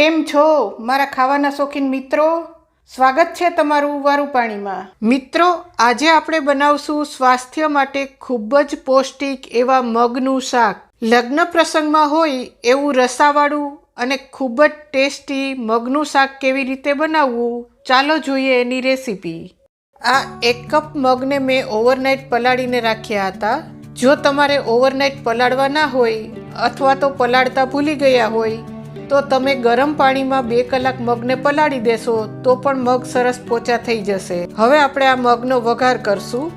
કેમ છો, મારા ખાવાના શોખીન મિત્રો? સ્વાગત છે તમારું વારું પાણીમાં. મિત્રો, આજે આપણે બનાવશું સ્વાસ્થ્ય માટે ખૂબ જ પૌષ્ટિક એવા મગનું શાક. લગ્ન પ્રસંગમાં હોય એવું રસાવાળું અને ખૂબ જ ટેસ્ટી મગનું શાક કેવી રીતે બનાવવું, ચાલો જોઈએ એની રેસીપી. આ એક કપ મગને મેં ઓવરનાઇટ પલાળીને રાખ્યા હતા. જો તમારે ઓવરનાઇટ પલાળવા ના હોય અથવા તો પલાળતા ભૂલી ગયા હોય તો તમે ગરમ પાણીમાં બે કલાક મગને પલાળી દેશો, તો પણ મગ સરસ પોચા થઈ જશે. હવે આપણે આ મગનો વઘાર કરશું.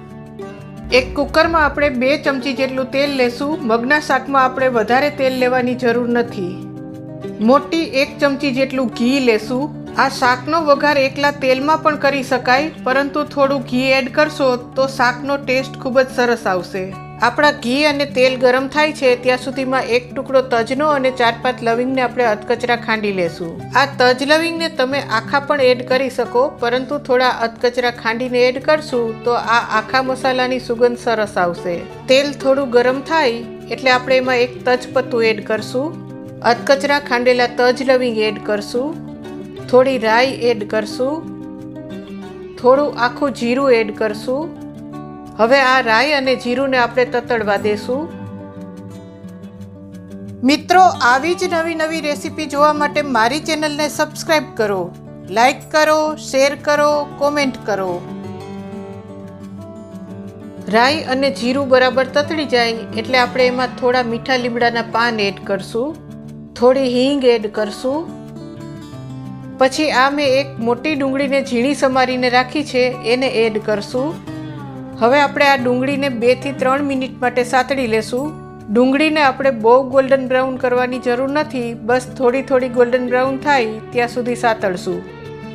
એક કુકરમાં આપણે બે ચમચી જેટલું તેલ લેશું. મગના શાકમાં આપણે વધારે તેલ લેવાની જરૂર નથી. મોટી એક ચમચી જેટલું ઘી લેશું. આ શાકનો વઘાર એકલા તેલમાં પણ કરી શકાય, પરંતુ થોડું ઘી એડ કરશો તો શાકનો ટેસ્ટ ખૂબ જ સરસ આવશે. આપણા ઘી અને તેલ ગરમ થાય છે ત્યાં સુધીમાં એક ટુકડો તજનો અને ચાર પાંચ લવિંગને આપણે અધકચરા ખાંડી લેશું. આ તજ લવિંગને તમે આખા પણ એડ કરી શકો, પરંતુ થોડા અધકચરા ખાંડીને એડ કરશું તો આ આખા મસાલાની સુગંધ સરસ આવશે. તેલ થોડું ગરમ થાય એટલે આપણે એમાં એક તજપત્તું એડ કરશું. અધકચરા ખાંડેલા તજ લવિંગ એડ કરશું. થોડી રાઈ એડ કરશું. થોડું આખું જીરું એડ કરશું. હવે આ રાઈ અને જીરુંને આપણે તતડવા દેશું. મિત્રો, આવી જ નવી નવી રેસીપી જોવા માટે મારી ચેનલને સબસ્ક્રાઈબ કરો લાઈક કરો, શેર કરો, કોમેન્ટ કરો. રાઈ અને જીરું બરાબર તતડી જાય એટલે આપણે એમાં થોડા મીઠા લીમડાના પાન એડ કરશું, થોડી હિંગ એડ કરશું. પછી આ મેં એક મોટી ડુંગળીને ઝીણી સમારીને રાખી છે, એને એડ કરશું. હવે આપણે આ ડુંગળીને બેથી ત્રણ મિનિટ માટે સાતળી લેશું. ડુંગળીને આપણે બહુ ગોલ્ડન બ્રાઉન કરવાની જરૂર નથી. બસ થોડી થોડી ગોલ્ડન બ્રાઉન થાય ત્યાં સુધી સાતળશું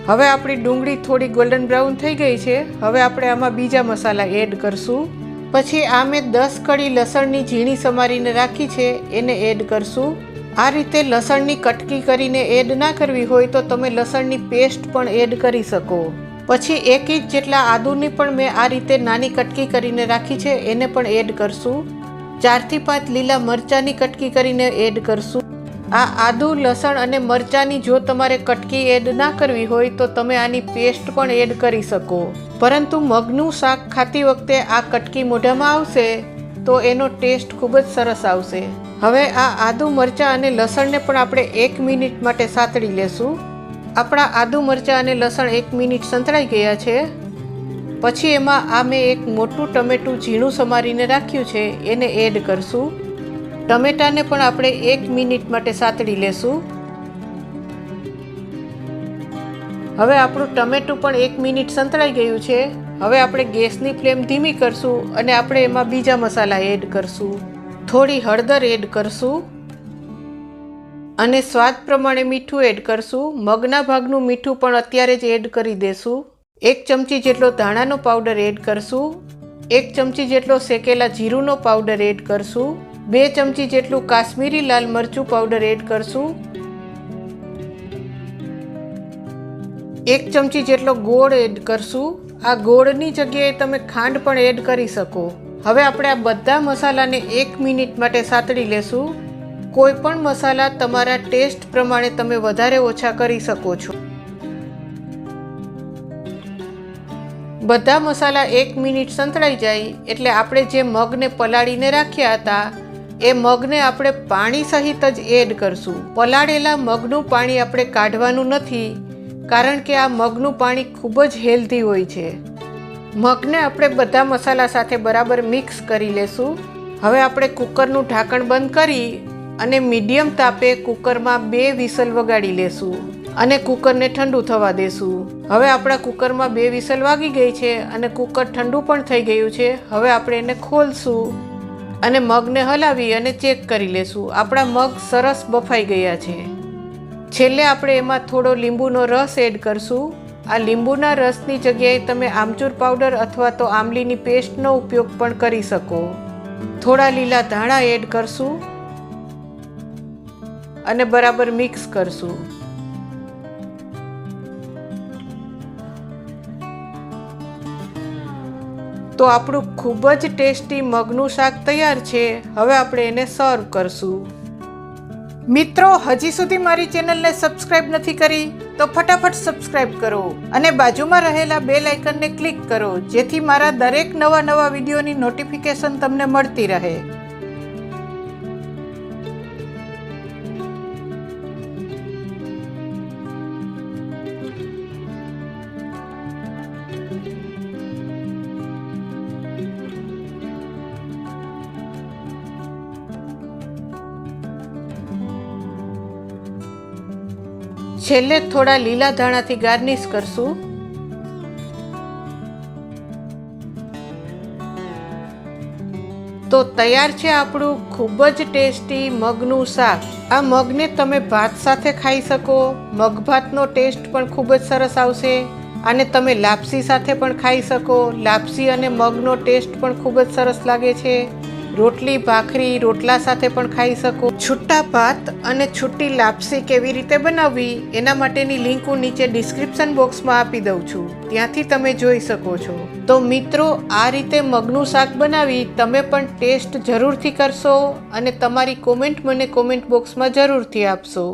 હવે આપણી ડુંગળી થોડી ગોલ્ડન બ્રાઉન થઈ ગઈ છે. હવે આપણે આમાં બીજા મસાલા એડ કરશું. પછી આ મેં દસ કળી લસણની ઝીણી સમારીને રાખી છે, એને એડ કરશું. આ રીતે લસણની કટકી કરીને એડ ના કરવી હોય તો તમે લસણની પેસ્ટ પણ એડ કરી શકો. પછી એક ઇંચ જેટલા આદુની પણ મેં આ રીતે નાની કટકી કરીને રાખી છે, એને પણ એડ કરશું. ચારથી પાંચ લીલા મરચાંની કટકી કરીને એડ કરશું. આ આદુ, લસણ અને મરચાંની જો તમારે કટકી એડ ના કરવી હોય તો તમે આની પેસ્ટ પણ એડ કરી શકો. પરંતુ મગનું શાક ખાતી વખતે આ કટકી મોઢામાં આવશે તો એનો ટેસ્ટ ખૂબ જ સરસ આવશે. હવે આ આદુ, મરચાં અને લસણને પણ આપણે એક મિનિટ માટે સાતળી લેશું. આપણા આદુ મરચાં અને લસણ એક મિનિટ સંતળાઈ ગયા છે. પછી એમાં આ મેં એક મોટું ટમેટું ઝીણું સમારીને રાખ્યું છે, એને એડ કરશું. ટમેટાને પણ આપણે એક મિનિટ માટે સાતળી લેશું. હવે આપણું ટમેટું પણ એક મિનિટ સંતળાઈ ગયું છે. હવે આપણે ગેસની ફ્લેમ ધીમી કરશું અને આપણે એમાં બીજા મસાલા એડ કરશું. થોડી હળદર એડ કરશું. અને સ્વાદ પ્રમાણે મીઠું એડ કરશું. મગના ભાગનું મીઠું પણ અત્યારે જ એડ કરી દેશું. એક ચમચી જેટલો ધાણાનો પાવડર એડ કરશું. એક ચમચી જેટલો શેકેલા જીરુંનો પાવડર એડ કરશું. બે ચમચી જેટલું કાશ્મીરી લાલ મરચું પાવડર એડ કરશું. એક ચમચી જેટલો ગોળ એડ કરશું. આ ગોળની જગ્યાએ તમે ખાંડ પણ એડ કરી શકો. હવે આપણે આ બધા મસાલાને એક મિનિટ માટે સાતળી લેશું. કોઈ પણ મસાલા તમારા ટેસ્ટ પ્રમાણે તમે વધારે ઓછા કરી શકો છો. બધા મસાલા એક મિનિટ સંતળાઈ જાય એટલે આપણે જે મગને પલાળીને રાખ્યા હતા, એ મગને આપણે પાણી સહિત જ એડ કરશું. પલાળેલા મગનું પાણી આપણે કાઢવાનું નથી, કારણ કે આ મગનું પાણી ખૂબ જ હેલ્ધી હોય છે. મગને આપણે બધા મસાલા સાથે બરાબર મિક્સ કરી લેશું. હવે આપણે કુકરનું ઢાંકણ બંધ કરી અને મીડિયમ તાપે કુકરમાં બે વિસલ વગાડી લેશું અને કુકરને ઠંડુ થવા દેશું. હવે આપણા કુકરમાં બે વિસલ વાગી ગઈ છે અને કુકર ઠંડુ પણ થઈ ગયું છે. હવે આપણે એને ખોલશું અને મગને હલાવી અને ચેક કરી લેશું. આપણા મગ સરસ બફાઈ ગયા છે. છેલ્લે આપણે એમાં થોડો લીંબુનો રસ એડ કરશું. આ લીંબુના રસની જગ્યાએ તમે આમચૂર પાવડર અથવા તો આમલીની પેસ્ટનો ઉપયોગ પણ કરી શકો. થોડા લીલા ધાણા એડ કરશું. અને બરાબર મિક્સ કરશું. તો આપણું ખૂબ જ ટેસ્ટી મગનું શાક તૈયાર છે. હવે આપણે એને સર્વ કરશું. મિત્રો, હજી સુધી મારી ચેનલને સબસ્ક્રાઇબ નથી કરી, તો ફટાફટ સબસ્ક્રાઇબ કરો અને બાજુમાં રહેલા બે લાઇકનને ક્લિક કરો, જેથી મારા દરેક નવા નવા વિડીયોની નોટિફિકેશન તમને મળતી રહે. છેલ્લે થોડા લીલા ધાણાથી ગાર્નિશ કરશું. તો તૈયાર છે આપણું ખૂબ જ ટેસ્ટી મગનું શાક. આ મગને તમે ભાત સાથે ખાઈ શકો. મગ ભાતનો ટેસ્ટ પણ ખૂબ જ સરસ આવશે. અને તમે લાપસી સાથે પણ ખાઈ શકો. લાપસી અને મગનો ટેસ્ટ પણ ખૂબ જ સરસ લાગે છે. રોટલી, ભાખરી, રોટલા સાથે પણ ખાઈ શકો. છૂટા ભાત અને છૂટી લાપસી કેવી રીતે બનાવવી, એના માટેની લિંક હું નીચે ડિસ્ક્રિપ્શન બોક્સમાં આપી દઉં છું. ત્યાંથી તમે જોઈ શકો છો. તો મિત્રો, આ રીતે મગનું શાક બનાવી તમે પણ ટેસ્ટ જરૂરથી કરશો અને તમારી કોમેન્ટ મને કોમેન્ટ બોક્સમાં જરૂરથી આપશો.